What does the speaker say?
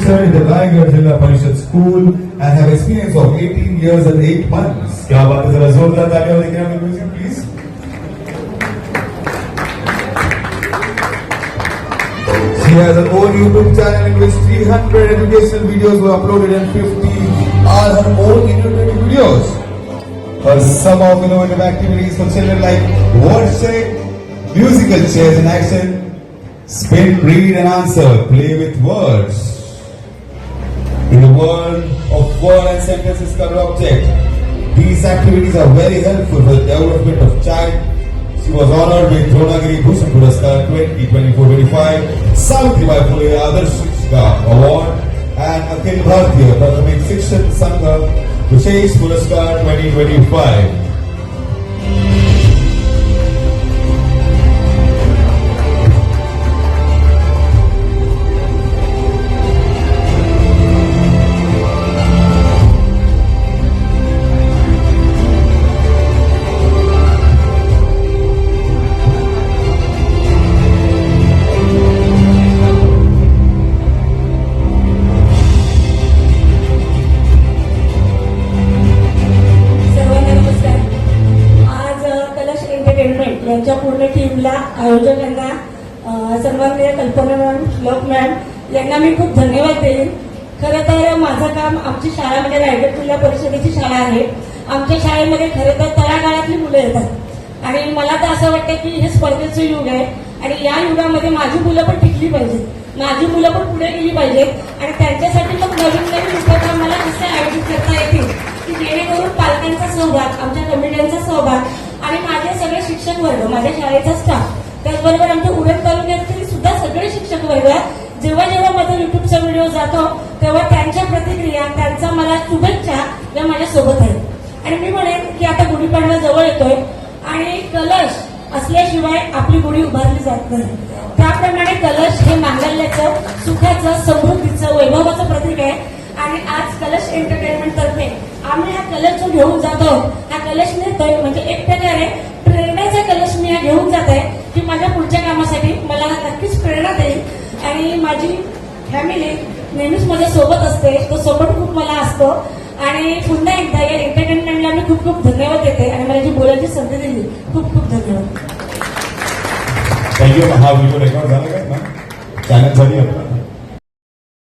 teacher in the Raigad Jilla Parishad School and have experience of 18 years and 8 months. क्या बात है जरा जोरदार तालियां देखें हमें music please She has her own YouTube channel in which 300 educational videos were uploaded and 50 are her own innovative videos. Her sum of innovative activities for children like word check, musical chairs in action, spin, read and answer, play with words. World of word and sentences covered object, these activities are very helpful for the development of child. She was honored with Dronagiri Bhushan Puraskar 2024-25, Savitribai Phule Adarsh Shikshika Award and Akhil Bharatiya Prathamik Shikshan Sangha Vishesh Puraskar 2025. यांच्या पूर्ण टीमला आयोजकांना अ, सन्माननीय कल्पना ma'am श्लोक ma'am यांना मी खूप धन्यवाद देईन. खरं तर माझं काम आमची शाळा म्हणजे रायगड जिल्हा परिषदेची शाळा आहे. आमच्या शाळेमध्ये खरं तर तळागाळातली मुलं येतात. आणि मला तर असं वाटतं की हे स्पर्धेचं युग आहे. आणि या युगामध्ये माझी मुलं पण टिकली पाहिजेत. माझी मुलं पण पुढे गेली पाहिजेत. आणि त्यांच्यासाठी पण नवीन नवीन उपक्रम मला कसे आयोजित करता येतील की जेणेकरून पालकांचा सहभाग आमच्या कमिट्यांचा सहभाग आणि माझे सगळे शिक्षक वर्ग माझ्या शाळेचा स्टाफ त्याचबरोबर आमच्या उरण तालुक्यातील सुद्धा सगळे शिक्षक वर्ग जेव्हा जेव्हा माझा युट्यूबचा व्हिडिओ जातो तेव्हा त्यांच्या प्रतिक्रिया त्यांचा मला शुभेच्छा या माझ्या सोबत आहेत. आणि मी म्हणेन की आता गुढीपाडवा जवळ येतोय आणि कलश असल्याशिवाय आपली गुढी उभारली जात नाही. त्याप्रमाणे कलश हे मांगल्याचं सुखाचं समृद्धीचं वैभवाचं प्रतीक आहे. आणि आज कलश एंटरटेनमेंट तर्फे आम्ही हा कलश जो घेऊन जातो. हा कलश नेतोय म्हणजे एक प्रकारे मी आहे की माझ्या पुढच्या कामासाठी मला नक्कीच प्रेरणा देईल. आणि माझी फॅमिली नेहमीच माझ्या सोबत असते. तो सपोर्ट खूप मला असतो. आणि पुन्हा एकदा या एंटरटेनमेंटला मी खूप खूप धन्यवाद देते. आणि मला जी बोलायची संधी दिली खूप खूप धन्यवाद. थँक्यू हा व्हिडिओ रेकॉर्ड झाला काय ना चॅनल झाली आपला